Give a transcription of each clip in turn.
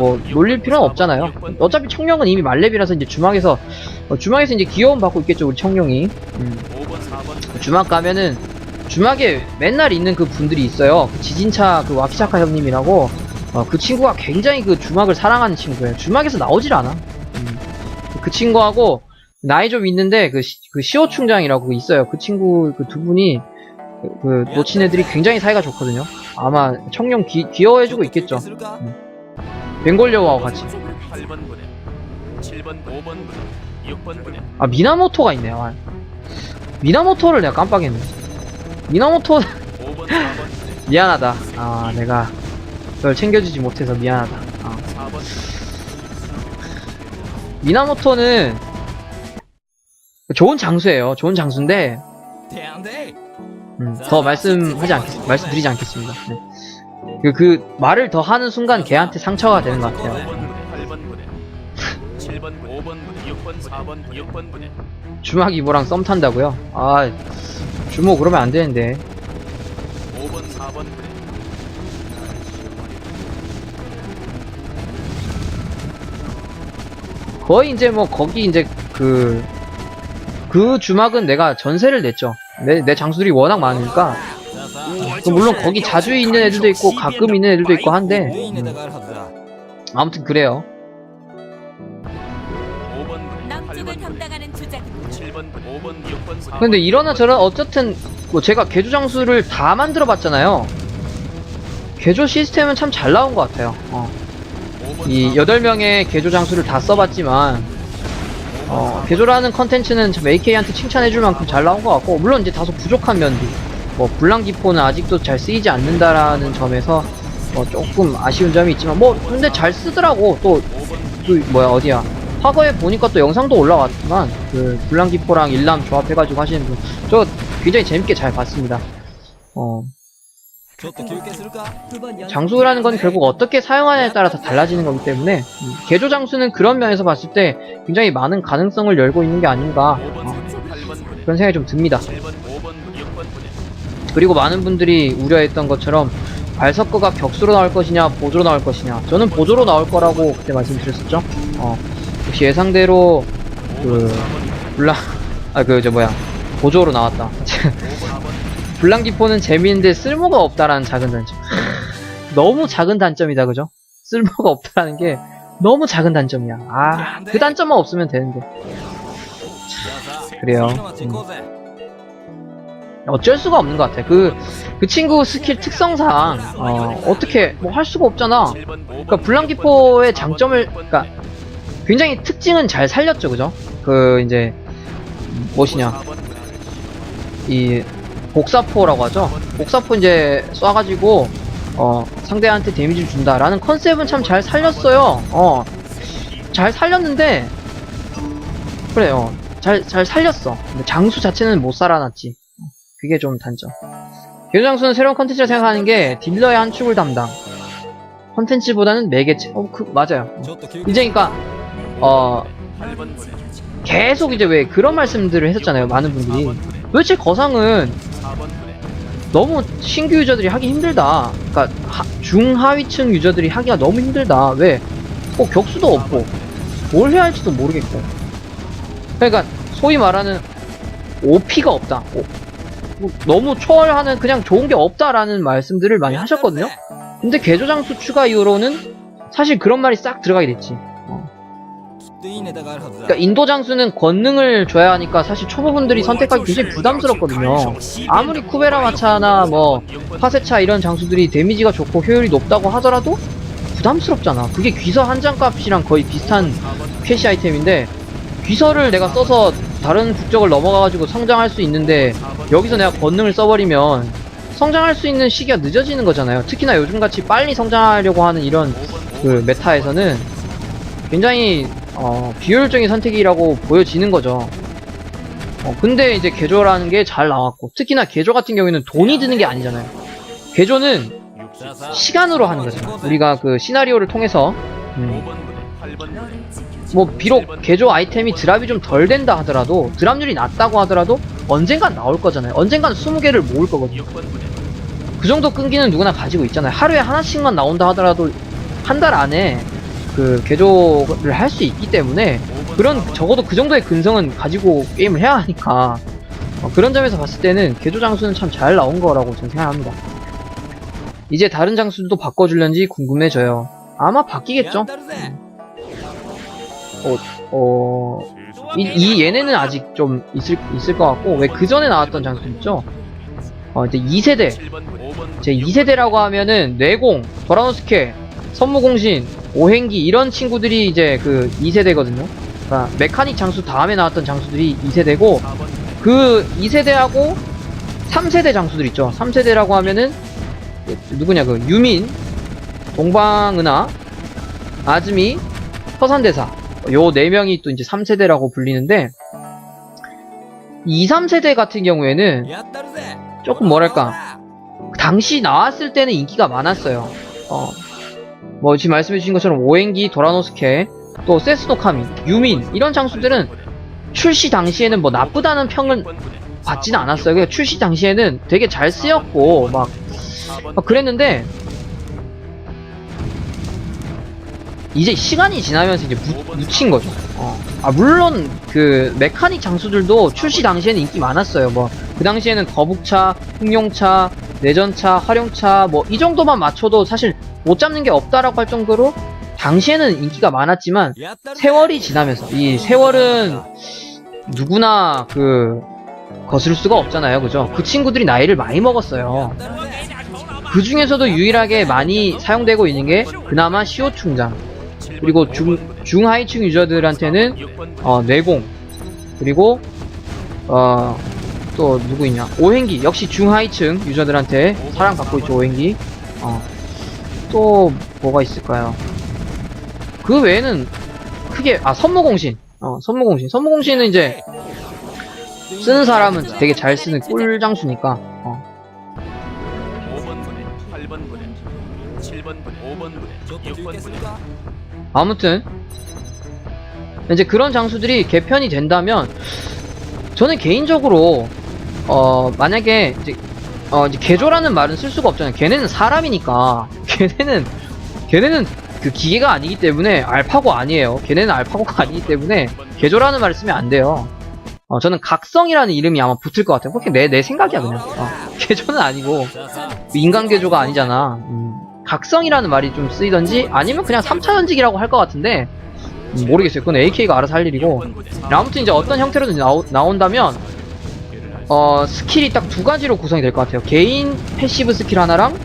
뭐 놀릴 필요는 없잖아요. 어차피 청룡은 이미 말렙이라서 이제 주막에서 어, 주막에서 이제 귀여움 받고 있겠죠 우리 청룡이. 음. 5번 4번 주막 가면은 주막에 맨날 있는 그 분들이 있어요. 그 지진차 그 와키차카 형님이라고 어, 그 친구가 굉장히 그 주막을 사랑하는 친구예요. 주막에서 나오질 않아. 음. 그 친구하고 나이 좀 있는데 그, 시, 그 시오 충장이라고 있어요. 그 친구 그 두 분이 그, 그 놓친 애들이 굉장히 사이가 좋거든요. 아마 청룡 귀, 귀여워해주고 있겠죠. 벵골려와와 같이. 8번 부대 7번 5번 부대 6번 부대 아 미나모토가 있네요. 아. 미나모토를 내가 깜빡했네. 미나모토 5번 4번 부대 미안하다. 아, 내가 그걸 챙겨주지 못해서 미안하다. 아. 4번 미나모토는 좋은 장수예요. 좋은 장수인데 음, 더 말씀하지 않겠, 말씀드리지 않겠습니다. 네. 그, 그 말을 더 하는 순간 걔한테 상처가 되는 것 같아요. 5번 부대 8번 부대 7번 5번 부대 6번 4번 6번 부대 주막 이모랑 썸 탄다고요? 아, 주모 그러면 안 되는데. 5번 4번 부대 거의 이제 뭐 거기 이제 그, 그 주막은 내가 전세를 냈죠. 내, 내 장수들이 워낙 많으니까. 그 물론 거기 자주 있는 애들도 있고 가끔 있는 애들도 있고 한데 음, 아무튼 그래요. 5번 부대 남쪽을 8번 부대 담당하는 주작 7번 부대 5번 6번 4번 근데 이러나 저러나 어쨌든 뭐 제가 개조 장수를 다 만들어 봤잖아요. 개조 시스템은 참 잘 나온 것 같아요. 어. 5번 이 8명의 개조 장수를 다 써봤지만 어, 개조라는 컨텐츠는 참 AK한테 칭찬해줄 만큼 잘 나온 것 같고 물론 이제 다소 부족한 면도 뭐 불랑기포는 아직도 잘 쓰이지 않는다라는 점에서 뭐 조금 아쉬운 점이 있지만 뭐 근데 잘 쓰더라고. 또, 또 뭐야 어디야. 과거에 보니까 또 영상도 올라왔지만 그 불랑기포랑 일람 조합해가지고 하시는 분 저 굉장히 재밌게 잘 봤습니다. 어. 장수라는 건 결국 어떻게 사용하냐에 따라 다 달라지는 거기 때문에 음, 개조 장수는 그런 면에서 봤을 때 굉장히 많은 가능성을 열고 있는 게 아닌가 5번 어, 부대 8번 부대 그런 생각이 좀 듭니다 그리고 많은 분들이 우려했던 것처럼 발석거가 격수로 나올 것이냐 보조로 나올 것이냐. 저는 보조로 나올 거라고 그때 말씀드렸었죠. 어, 역시 예상대로 그 불랑 아 그 저 뭐야. 보조로 나왔다. 5번 4번 불랑기포는 재미있는데 쓸모가 없다라는 작은 단점. 너무 작은 단점이다 그죠? 쓸모가 없다라는 게 너무 작은 단점이야. 아 그 단점만 없으면 되는데. 그래요. 음. 어쩔 수가 없는 것 같아 그, 그 친구 스킬 특성상 어, 어떻게 뭐 할 수가 없잖아 7번 5번 그러니까 불랑기포의 장점을 그러니까 굉장히 특징은 잘 살렸죠 그죠 그 이제 무엇이냐 이 복사포라고 하죠. 복사포 이제 쏴가지고 어 상대한테 데미지를 준다라는 컨셉은 참 잘 살렸어요. 어 잘 살렸는데 그래요. 잘 잘 살렸어. 근데 장수 자체는 못 살아났지. 그게 좀 단점. 개조장수는 새로운 컨텐츠를 생각하는 게 딜러의 한 축을 담당. 컨텐츠보다는 매개체. 어, 그 맞아요. 이제 그러니까 어 8번 부대 계속 이제 왜 그런 말씀들을 했었잖아요. 많은 분들이. 4번 부대 도대체 거상은 4번 부대 너무 신규 유저들이 하기 힘들다. 그러니까 하- 중하위층 유저들이 하기가 너무 힘들다. 왜? 뭐 격수도 없고 뭘 해야 할지도 모르겠고. 그러니까 소위 말하는 OP가 없다. 오- 뭐 너무 초월하는 그냥 좋은 게 없다라는 말씀들을 많이 하셨거든요. 근데 개조장수 추가 이후로는 사실 그런 말이 싹 들어가게 됐지. 그러니까 인도 장수는 권능을 줘야 하니까 사실 초보분들이 선택하기 굉장히 부담스럽거든요. 아무리 쿠베라 마차나 뭐 파세차 이런 장수들이 데미지가 좋고 효율이 높다고 하더라도 부담스럽잖아. 그게 귀서 한 장 값이랑 거의 비슷한 캐시 아이템인데 귀서를 내가 써서 다른 국적을 넘어가가지고 성장할 수 있는데 여기서 내가 권능을 써버리면 성장할 수 있는 시기가 늦어지는 거잖아요. 특히나 요즘같이 빨리 성장하려고 하는 이런 그 메타에서는 굉장히 어, 비효율적인 선택이라고 보여지는 거죠. 어, 근데 이제 개조라는 게 잘 나왔고 특히나 개조 같은 경우에는 돈이 드는 게 아니잖아요. 개조는 시간으로 하는 거잖아. 우리가 그 시나리오를 통해서 음, 5번 부대 8번 부대 뭐 비록 개조 아이템이 드랍이 좀 덜 된다 하더라도 드랍률이 낮다고 하더라도 언젠간 나올 거잖아요. 언젠간 20개를 모을 거거든요. 6번 부대 그 정도 끈기는 누구나 가지고 있잖아요. 하루에 하나씩만 나온다 하더라도 한 달 안에 그 개조를 할 수 있기 때문에 그런 적어도 그 정도의 근성은 가지고 게임을 해야 하니까 어, 그런 점에서 봤을 때는 개조 장수는 참 잘 나온 거라고 저는 생각합니다. 이제 다른 장수들도 바꿔줄런지 궁금해져요. 아마 바뀌겠죠? 어, 이, 이 얘네는 아직 좀 있을, 있을 것 같고, 왜 그 전에 나왔던 장수 있죠? 어, 이제 2세대. 제 2세대라고 하면은, 뇌공, 도라노스케, 선무공신, 오행기, 이런 친구들이 이제 그 2세대거든요. 그러니까 메카닉 장수 다음에 나왔던 장수들이 2세대고, 그 2세대하고 3세대 장수들 있죠. 3세대라고 하면은, 그 누구냐, 그, 유민, 동방은하, 아즈미, 서산대사. 요 네 명이 또 이제 3세대라고 불리는데, 2, 3세대 같은 경우에는 조금 뭐랄까, 당시 나왔을 때는 인기가 많았어요. 어, 뭐 지금 말씀해주신 것처럼 오행기, 도라노스케, 또 세스노카미, 유민 이런 장수들은 출시 당시에는 뭐 나쁘다는 평을 받지는 않았어요. 그냥 출시 당시에는 되게 잘 쓰였고 막, 막 그랬는데 이제 시간이 지나면서 이제 묻, 묻힌 거죠. 어. 아 물론 그 메카닉 장수들도 출시 당시에는 인기 많았어요. 뭐 그 당시에는 거북차, 흑룡차, 내전차, 활용차 뭐 이 정도만 맞춰도 사실 못 잡는 게 없다라고 할 정도로 당시에는 인기가 많았지만 세월이 지나면서 이 세월은 누구나 그 거스를 수가 없잖아요. 그죠? 그 친구들이 나이를 많이 먹었어요. 그 중에서도 유일하게 많이 사용되고 있는 게 그나마 시오 충장 그리고 중, 중하위층 유저들한테는 어, 내공. 그리고 어, 또 누구 있냐? 오행기. 역시 중하위층 유저들한테 사랑받고 있죠 오행기. 어, 또 뭐가 있을까요? 그 외에는 크게 아 선무공신. 어 선무공신. 선무공신은 이제 쓰는 사람은 되게 잘 쓰는 꿀장수니까 어, 5번 부대, 8번 부대, 7번 부대, 5번 부대, 6번 부대. 아무튼 이제 그런 장수들이 개편이 된다면 저는 개인적으로 어 만약에 이제 어 이제 개조라는 말은 쓸 수가 없잖아요. 걔네는 사람이니까 걔네는 걔네는 그 기계가 아니기 때문에 알파고 아니에요. 걔네는 알파고가 아니기 때문에 개조라는 말을 쓰면 안 돼요. 어 저는 각성이라는 이름이 아마 붙을 것 같아요. 그렇게 내 내 생각이야 그냥. 어, 개조는 아니고 인간 개조가 아니잖아. 음, 각성이라는 말이 좀 쓰이던지 아니면 그냥 3차 전직이라고 할 것 같은데 음, 모르겠어요. 그건 AK가 알아서 할 일이고 아무튼 이제 어떤 형태로든 나오, 나온다면 어 스킬이 딱 두 가지로 구성이 될 것 같아요. 개인 패시브 스킬 하나랑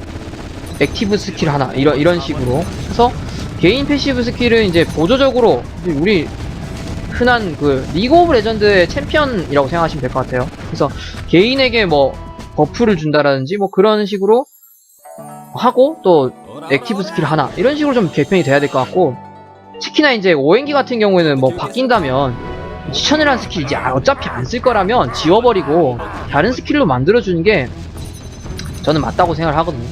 액티브 스킬 하나 이런 이런 식으로 해서 개인 패시브 스킬은 이제 보조적으로 우리 흔한 그 리그 오브 레전드의 챔피언이라고 생각하시면 될 것 같아요. 그래서 개인에게 뭐 버프를 준다라든지 뭐 그런 식으로 하고 또 액티브 스킬 하나 이런 식으로 좀 개편이 돼야 될 것 같고 특히나 이제 오행기 같은 경우에는 뭐 바뀐다면 지천이라는 스킬 이제 아- 어차피 안 쓸 거라면 지워버리고 다른 스킬로 만들어주는 게 저는 맞다고 생각을 하거든요.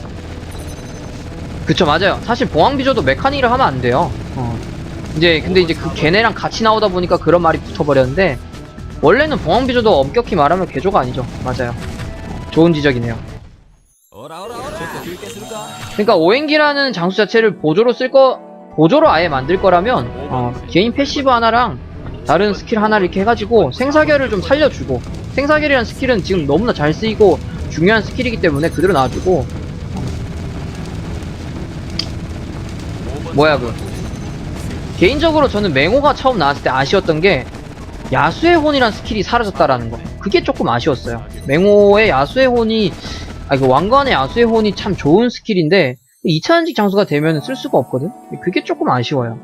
그쵸 맞아요. 사실 보안비저도 메카닉을 하면 안 돼요. 어. 이제 근데 이제 그 걔네랑 같이 나오다 보니까 그런 말이 붙어버렸는데 원래는 보안비저도 엄격히 말하면 개조가 아니죠. 맞아요. 어, 좋은 지적이네요. 그러니까 오행기라는 장수 자체를 보조로 쓸 거, 보조로 아예 만들 거라면 어, 개인 패시브 하나랑 다른 스킬 하나를 이렇게 해가지고 생사결을 좀 살려주고 생사결이라는 스킬은 지금 너무나 잘 쓰이고 중요한 스킬이기 때문에 그대로 놔주고. 뭐야 그 개인적으로 저는 맹호가 처음 나왔을 때 아쉬웠던 게 야수의 혼이란 스킬이 사라졌다라는 거. 그게 조금 아쉬웠어요. 맹호의 야수의 혼이 아, 그 왕관의 야수의 혼이 참 좋은 스킬인데 2차전직 장수가 되면 쓸 수가 없거든? 그게 조금 아쉬워요.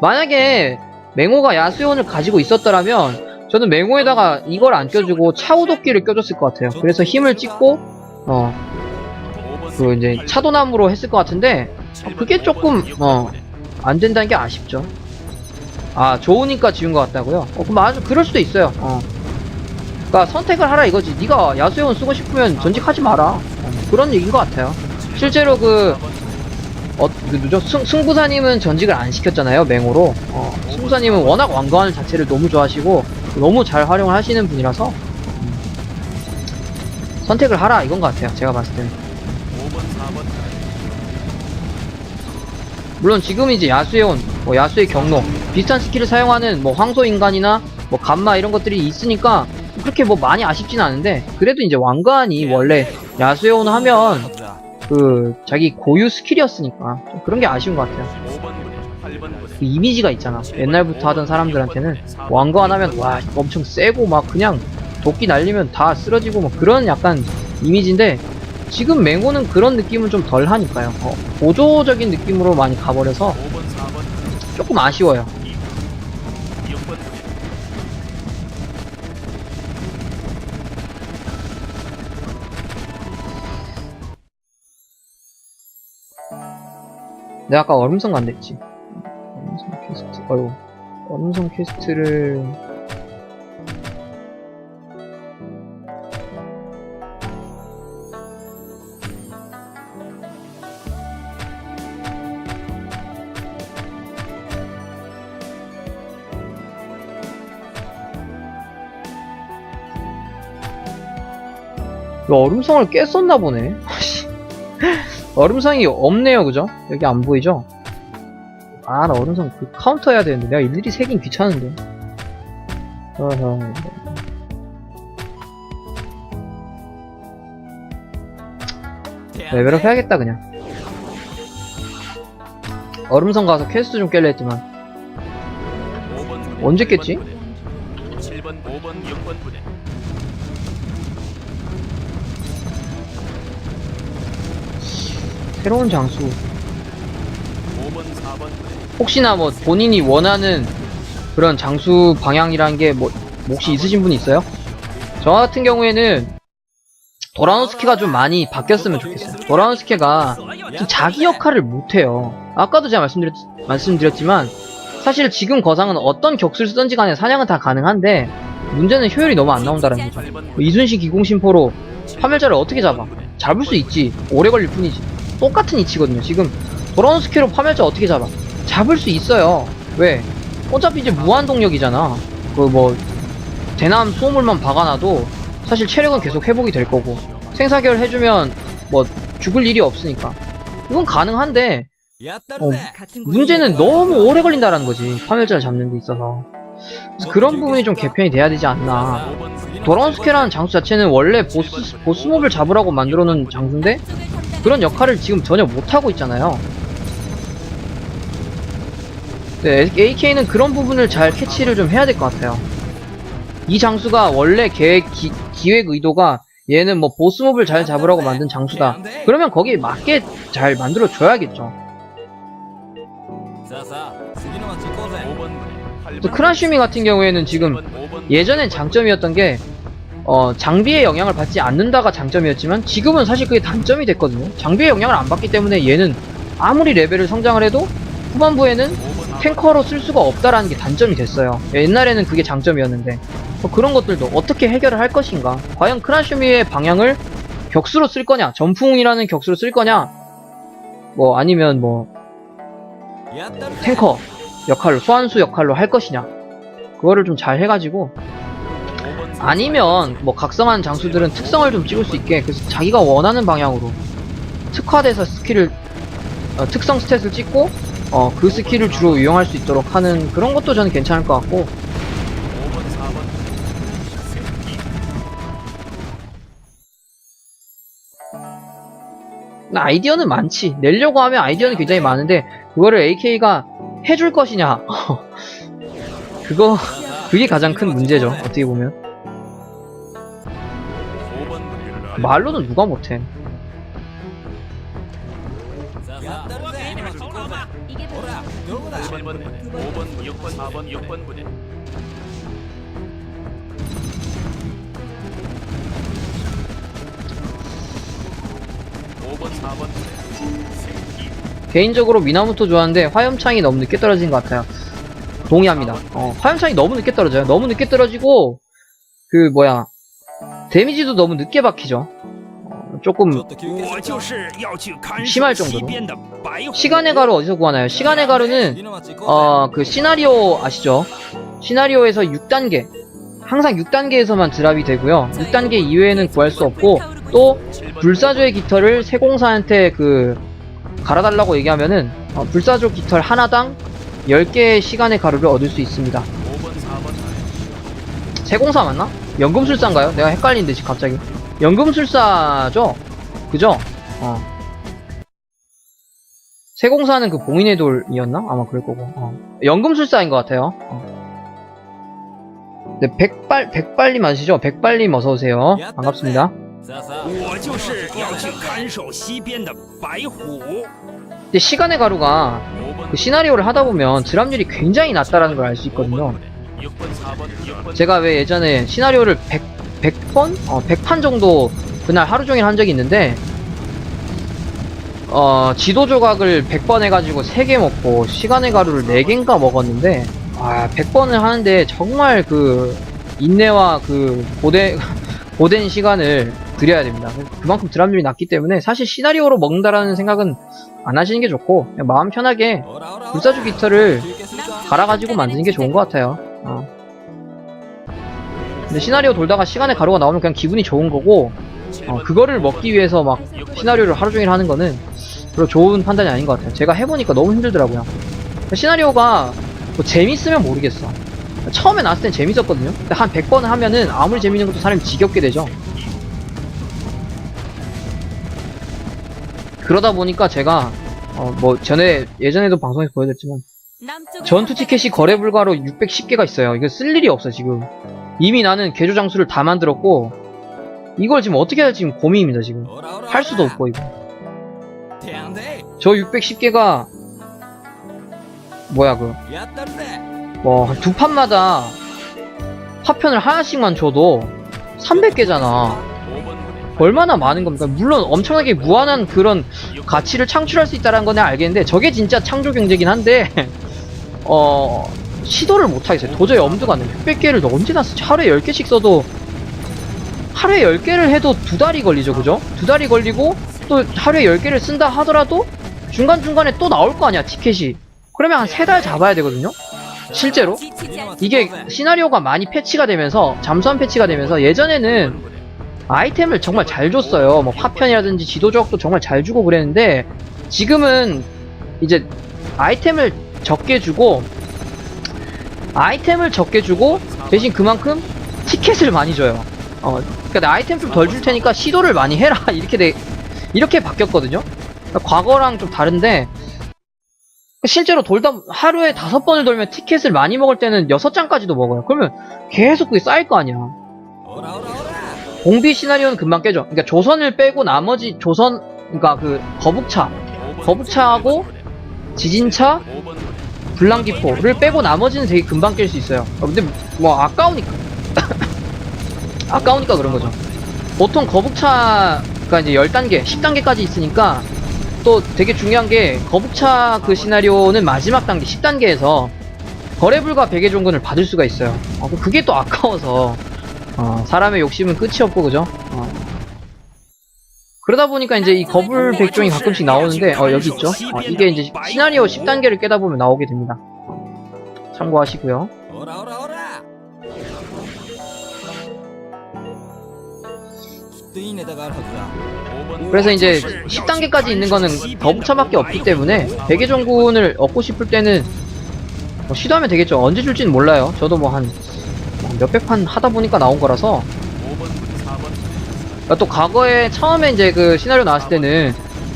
만약에 맹호가 야수의 혼을 가지고 있었더라면 저는 맹호에다가 이걸 안 껴주고 차우도끼를 껴줬을 것 같아요. 그래서 힘을 찍고 어, 그 이제 차도남으로 했을 것 같은데 어, 그게 조금 어, 안 된다는 게 아쉽죠. 아 좋으니까 지운 것 같다고요? 어, 그럼 아주 그럴 수도 있어요. 어. 그러니까 선택을 하라 이거지. 네가 야수의원 쓰고 싶으면 전직하지 마라. 어, 그런 얘기인 것 같아요. 실제로 그, 어, 그 누죠? 승, 승부사님은 전직을 안 시켰잖아요, 맹호로. 어, 승부사님은 워낙 왕관 자체를 너무 좋아하시고, 너무 잘 활용을 하시는 분이라서, 음, 선택을 하라, 이건 것 같아요, 제가 봤을 때는. 5번, 4번, 물론 지금 이제 야수의 온, 뭐 야수의 경로 비슷한 스킬을 사용하는 뭐 황소 인간이나 뭐 감마 이런 것들이 있으니까 그렇게 뭐 많이 아쉽진 않은데 그래도 이제 왕관이 원래 야수의 온 하면 그 자기 고유 스킬이었으니까 좀 그런 게 아쉬운 것 같아요. 5번 부대 8번 부대 그 이미지가 있잖아. 옛날부터 하던 사람들한테는 왕관 하면 와 엄청 세고 막 그냥 도끼 날리면 다 쓰러지고 뭐 그런 약간 이미지인데 지금 맹호는 그런 느낌은 좀 덜 하니까요. 어, 보조적인 느낌으로 많이 가버려서 5번 4번 조금 아쉬워요. 내가 아까 얼음성 간댔지. 얼음성 퀘스트, 어휴. 얼음성 퀘스트를. 얼음성을 깼었나 보네. 얼음성이 없네요, 그죠? 여기 안 보이죠? 아, 나 얼음성 그 카운터 해야 되는데. 내가 일일이 세긴 귀찮은데. 어허. 레벨업 해야겠다, 그냥. 얼음성 가서 퀘스트 좀 깰려 했지만. 5번 부대 언제 8번 깼지? 새로운 장수. 5번 4번 부대 혹시나 뭐 본인이 원하는 그런 장수 방향이라는 게 뭐, 혹시 있으신 분 있어요? 저 같은 경우에는 도라노스키가 좀 많이 바뀌었으면 좋겠어요. 도라노스키가 좀 자기 역할을 못해요. 아까도 제가 말씀드렸, 말씀드렸지만 사실 지금 거상은 어떤 격수를 쓰던지 간에 사냥은 다 가능한데 문제는 효율이 너무 안 나온다는 거죠. 8번 뭐 이순신 기공심포로 파멸자를 어떻게 잡아? 잡을 수 있지. 오래 걸릴 뿐이지. 똑같은 이치거든요. 지금 도라노스키로 파멸자 어떻게 잡아? 잡을 수 있어요. 왜? 어차피 이제 무한동력이잖아. 그 뭐 대남 수호물만 박아놔도 사실 체력은 계속 회복이 될 거고 생사결 해주면 뭐 죽을 일이 없으니까 이건 가능한데 어, 문제는 너무 오래 걸린다라는 거지 파멸자를 잡는 데 있어서 그런 부분이 좀 개편이 돼야 되지 않나 5번 부대 도라노스케라는 장수 자체는 원래 보스, 보스몹을 잡으라고 만들어 놓은 장수인데 그런 역할을 지금 전혀 못하고 있잖아요. 네, AK는 그런 부분을 잘 캐치를 좀 해야 될 것 같아요. 이 장수가 원래 계획, 기, 기획 의도가 얘는 뭐 보스몹을 잘 잡으라고 만든 장수다. 그러면 거기에 맞게 잘 만들어 줘야겠죠. 크라슈미 같은 경우에는 지금 예전엔 장점이었던 게 어, 장비의 영향을 받지 않는다가 장점이었지만 지금은 사실 그게 단점이 됐거든요. 장비의 영향을 안 받기 때문에 얘는 아무리 레벨을 성장을 해도 후반부에는 탱커로 쓸 수가 없다라는 게 단점이 됐어요. 옛날에는 그게 장점이었는데 뭐 그런 것들도 어떻게 해결을 할 것인가? 과연 크라슈미의 방향을 격수로 쓸 거냐? 전풍이라는 격수로 쓸 거냐? 뭐 아니면 뭐 탱커 역할로 소환수 역할로 할 것이냐? 그거를 좀 잘 해가지고 아니면 뭐 각성한 장수들은 특성을 좀 찍을 수 있게 그래서 자기가 원하는 방향으로 특화돼서 스킬을 어, 특성 스탯을 찍고 어, 그 스킬을 주로 이용할 수 있도록 하는 그런 것도 저는 괜찮을 것 같고. 5번 4번 나 아이디어는 많지. 내려고 하면 아이디어는 굉장히 많은데 그거를 AK가 해줄 것이냐? 그거 그게 가장 큰 문제죠 어떻게 보면 말로는 누가 못해. 개인적으로 미나무토 좋아하는데 화염창이 너무 늦게 떨어진 것 같아요. 동의합니다. 어, 화염창이 너무 늦게 떨어져요. 너무 늦게 떨어지고 그 뭐야 데미지도 너무 늦게 박히죠. 어, 조금 심할 정도로. 시간의 가루 어디서 구하나요? 시간의 가루는 어, 그 시나리오 아시죠? 시나리오에서 6단계 항상 6단계에서만 드랍이 되고요. 6단계 이외에는 구할 수 없고 또 불사조의 깃털을 세공사한테 그 갈아달라고 얘기하면은 어, 불사조 깃털 하나당 10개의 시간의 가루를 얻을 수 있습니다. 세공사 맞나? 연금술사인가요? 내가 헷갈리는데 지금 갑자기 연금술사죠? 그죠? 어 세공사는 그 봉인의 돌이었나? 아마 그럴 거고 어. 연금술사인 것 같아요 어. 네 백발 백발님 아시죠? 백발님 어서 오세요 반갑습니다 我就是要去看守西边的白虎。 근데 시간의 가루가 5번 그 시나리오를 하다 보면 드랍률이 굉장히 낮다라는 걸 알 수 있거든요 6번 4번 6번 제가 왜 예전에 시나리오를 100, 100번? 어, 100판 정도 그날 하루 종일 한 적이 있는데, 어, 지도 조각을 100번 해가지고 3개 먹고, 시간의 가루를 4개인가 먹었는데, 아, 100번을 하는데 정말 그, 인내와 그, 고대, 고된 시간을 들여야 됩니다. 그만큼 드랍률이 낮기 때문에 사실 시나리오로 먹는다라는 생각은 안 하시는 게 좋고, 마음 편하게 불사조 깃털을 갈아가지고 만드는 게 좋은 것 같아요. 어. 근데 시나리오 돌다가 시간의 가루가 나오면 그냥 기분이 좋은 거고 어, 그거를 먹기 위해서 막 시나리오를 하루 종일 하는 거는 별로 좋은 판단이 아닌 것 같아요. 제가 해보니까 너무 힘들더라고요. 시나리오가 뭐 재밌으면 모르겠어. 처음에 나왔을 땐 재밌었거든요. 근데 한 100번 하면은 아무리 재밌는 것도 사람이 지겹게 되죠. 그러다 보니까 제가 어, 뭐 전에 예전에도 방송에서 보여드렸지만 전투 티켓이 거래 불가로 610개가 있어요. 이거 쓸 일이 없어 지금. 이미 나는 개조 장수를 다 만들었고 이걸 지금 어떻게 해야 할지 지금 고민입니다 지금. 할 수도 없고 이거. 저 610개가 뭐야 그뭐두 판마다 파편을 하나씩만 줘도 300개잖아. 5번 얼마나 많은 겁니까? 물론 엄청나게 무한한 그런 가치를 창출할 수 있다는 건 내가 알겠는데 저게 진짜 창조 경제긴 한데 어 시도를 못 하겠어요. 도저히 엄두가 안 나요. 600개를 언제나 쓰지? 하루에 10개씩 써도 하루에 10개를 해도 두 달이 걸리죠. 그죠? 두 달이 걸리고 또 하루에 10개를 쓴다 하더라도 중간중간에 또 나올 거 아니야. 티켓이. 그러면 한 세 달 잡아야 되거든요. 실제로 이게 시나리오가 많이 패치가 되면서 잠수함 패치가 되면서 예전에는 아이템을 정말 잘 줬어요. 뭐 파편이라든지 지도 조각도 정말 잘 주고 그랬는데 지금은 이제 아이템을 적게 주고 아이템을 적게 주고 대신 그만큼 티켓을 많이 줘요. 어, 내 아이템 좀 덜 줄 테니까 시도를 많이 해라 이렇게 돼 이렇게 바뀌었거든요. 그러니까 과거랑 좀 다른데 실제로 돌다 하루에 다섯 번을 돌면 티켓을 많이 먹을 때는 여섯 장까지도 먹어요. 그러면 계속 그게 쌓일 거 아니야. 공비 시나리오는 금방 깨져. 그러니까 조선을 빼고 나머지 조선, 그러니까 그 거북차, 거북차하고 지진차, 5번 불랑기포를 빼고 나머지는 되게 금방 깰 수 있어요. 어, 근데 뭐 아까우니까. 아까우니까 그런 거죠. 보통 거북차가 이제 10단계, 10단계까지 있으니까 또 되게 중요한 게 거북차 그 시나리오는 마지막 단계 10단계에서 거래불가 베개 종근을 받을 수가 있어요. 어, 그게 또 아까워서 어, 사람의 욕심은 끝이 없고 그죠? 어. 그러다 보니까 이제 이 거불 백종이 가끔씩 나오는데 어 여기 있죠? 어, 이게 이제 시나리오 10단계를 깨다 보면 나오게 됩니다. 어, 참고하시고요. 그래서 이제 10단계까지 있는 거는 거북차밖에 없기 때문에 베개종군을 얻고 싶을 때는 뭐 시도하면 되겠죠. 언제 줄지는 몰라요. 저도 뭐 한 몇백 판 하다 보니까 나온 거라서 5번 4번 그러니까 또 과거에 처음에 이제 그 시나리오 나왔을 때는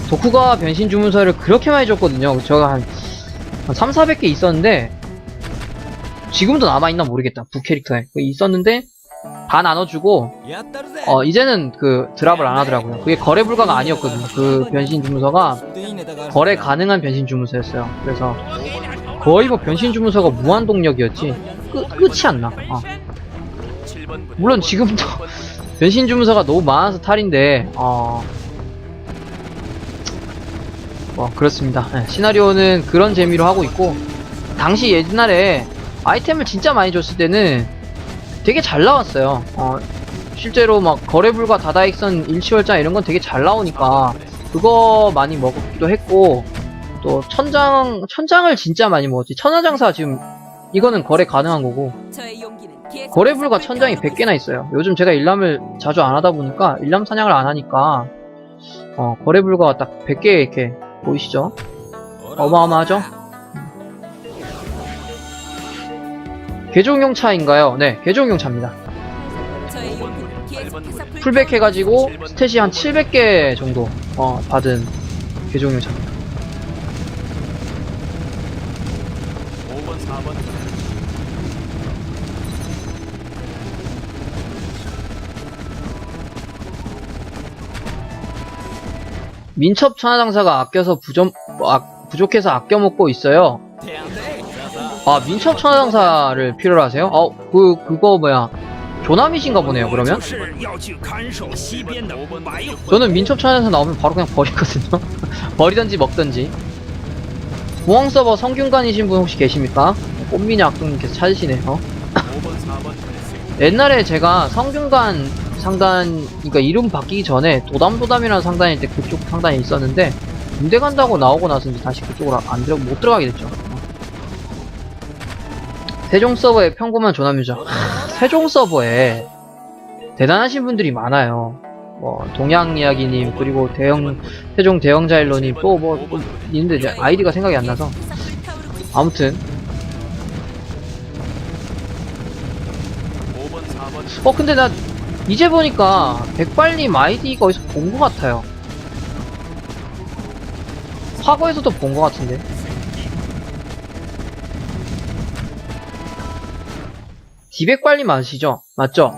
도쿠가 변신 주문서를 그렇게 많이 줬거든요. 제가 한, 한 3, 400개 있었는데 지금도 남아있나 모르겠다. 부 캐릭터에 그 있었는데 다 나눠주고 어 이제는 그 드랍을 안 하더라고요. 그게 거래 불가가 아니었거든요. 그 변신 주문서가 거래 가능한 변신 주문서였어요. 그래서 거의 뭐 변신 주문서가 무한 동력이었지 끝 끝이 안 나. 어. 7번 물론 지금도 변신 주문서가 너무 많아서 탈인데. 어... 뭐 그렇습니다. 네, 시나리오는 그런 재미로 하고 있고 당시 옛날에 아이템을 진짜 많이 줬을 때는 되게 잘 나왔어요. 어, 실제로 막 거래불가 다다익선 일치월장 이런 건 되게 잘 나오니까 그거 많이 먹기도 했고 또 천장 천장을 진짜 많이 먹었지. 천하장사 지금 이거는 거래 가능한 거고 거래불가 천장이 100개나 있어요. 요즘 제가 일람을 자주 안 하다 보니까 일람 사냥을 안 하니까 어, 거래불가가 딱 100개 이렇게 보이시죠? 어마어마하죠? 개종용 차인가요? 네, 개종용 차입니다. 풀백 해가지고 스탯이 한 700개 정도 어, 받은 개종용 차입니다. 5번 4번 민첩 천하장사가 아껴서 부점, 아, 부족해서 아껴 먹고 있어요. 아 민첩 천하장사를 필요로 하세요? 어 그 그거 뭐야 조남이신가 보네요 그러면? 저는 민첩 천하장사 나오면 바로 그냥 버리거든요. 버리던지 먹던지. 공항 서버 성균관이신 분 혹시 계십니까? 꽃미녀 악동님께서 찾으시네요. 옛날에 제가 성균관 상단, 그러니까 이름 바뀌기 전에 도담도담이라는 상단일 때 그쪽 상단에 있었는데 군대 간다고 나오고 나서 이제 다시 그쪽으로 안 들어 못 들어가게 됐죠. 세종 서버의 평범한 조남 유저. 하, 세종 서버에 대단하신 분들이 많아요. 뭐 동양 이야기님 그리고 대형 세종 대형자일로님 또 뭐 있는데 이제 아이디가 생각이 안 나서 아무튼 5번 4번 어 근데 나 이제 보니까 백발님 아이디가 어디서 본 것 같아요. 과거에서도 본 것 같은데. 디백발님 아시죠? 맞죠?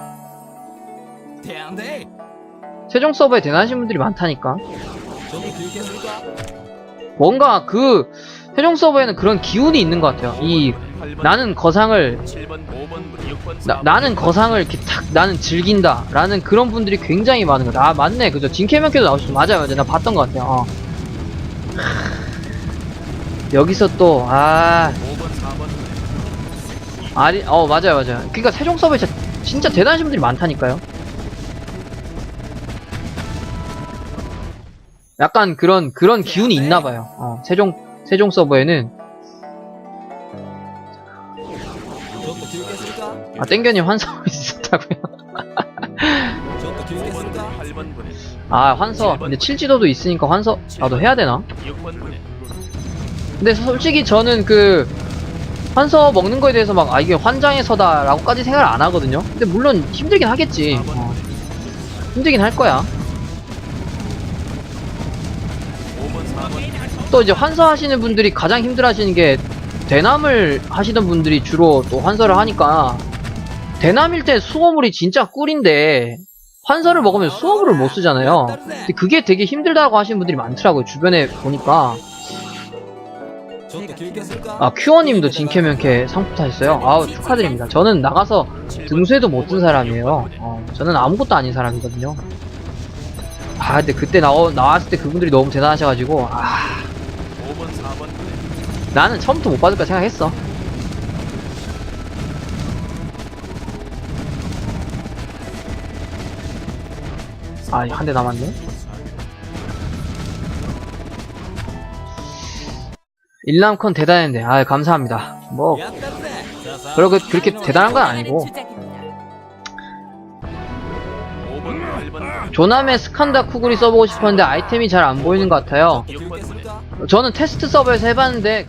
세종 서버에 대단하신 분들이 많다니까. 뭔가 그 세종 서버에는 그런 기운이 있는 것 같아요. 이 8번 나는 거상을 7번 5번 6번 나, 나는 거상을 이렇게 탁 나는 즐긴다 라는 그런 분들이 굉장히 많은 거아 맞네. 그죠? 진캐명캐도 나오시죠. 맞아요. 맞아요. 나 봤던 것 같아요. 어. 여기서 또아. 5번 4번 아리 어 맞아요. 맞아요. 그러니까 세종 서버에 진짜, 진짜 대단하신 분들이 많다니까요. 약간 그런 그런 기운이 있나 봐요. 어, 세종 세종 서버에는 아 땡겨님 환서 있었다고요? 5번 8번 분에 아 환서. 근데 칠지도도 있으니까 환서. 나도 해야 되나? 6번 분에 근데 솔직히 저는 그 환서 먹는 거에 대해서 막 아 이게 환장해서다 라고까지 생각을 안 하거든요? 근데 물론 힘들긴 하겠지. 4번 어, 힘들긴 할 거야. 5번 4번 또 이제 환서 하시는 분들이 가장 힘들어 하시는 게 대남을 하시던 분들이 주로 또 환서를 하니까 대남일 때 수호물이 진짜 꿀인데 환서를 먹으면 수호물을 못 쓰잖아요. 근데 그게 되게 힘들다고 하시는 분들이 많더라고요 주변에 보니까. 아 큐어님도 진캐면캐 상품 타셨어요? 아우 축하드립니다. 저는 나가서 등수에도 못 든 사람이에요. 어, 저는 아무것도 아닌 사람이거든요. 아 근데 그때 나오, 나왔을 때 그분들이 너무 대단하셔가지고 아. 5번 4번 분에 나는 처음부터 못 받을까 생각했어. 아 한 대 남았네. 일남컨 대단했는데. 아 감사합니다. 뭐 그렇게 그렇게 대단한 건 아니고. 5번 8번 조남의 스칸다 쿠구리 써보고 싶었는데 아이템이 잘 안 보이는 것 같아요. 6번 분에 저는 테스트 서버에서 해봤는데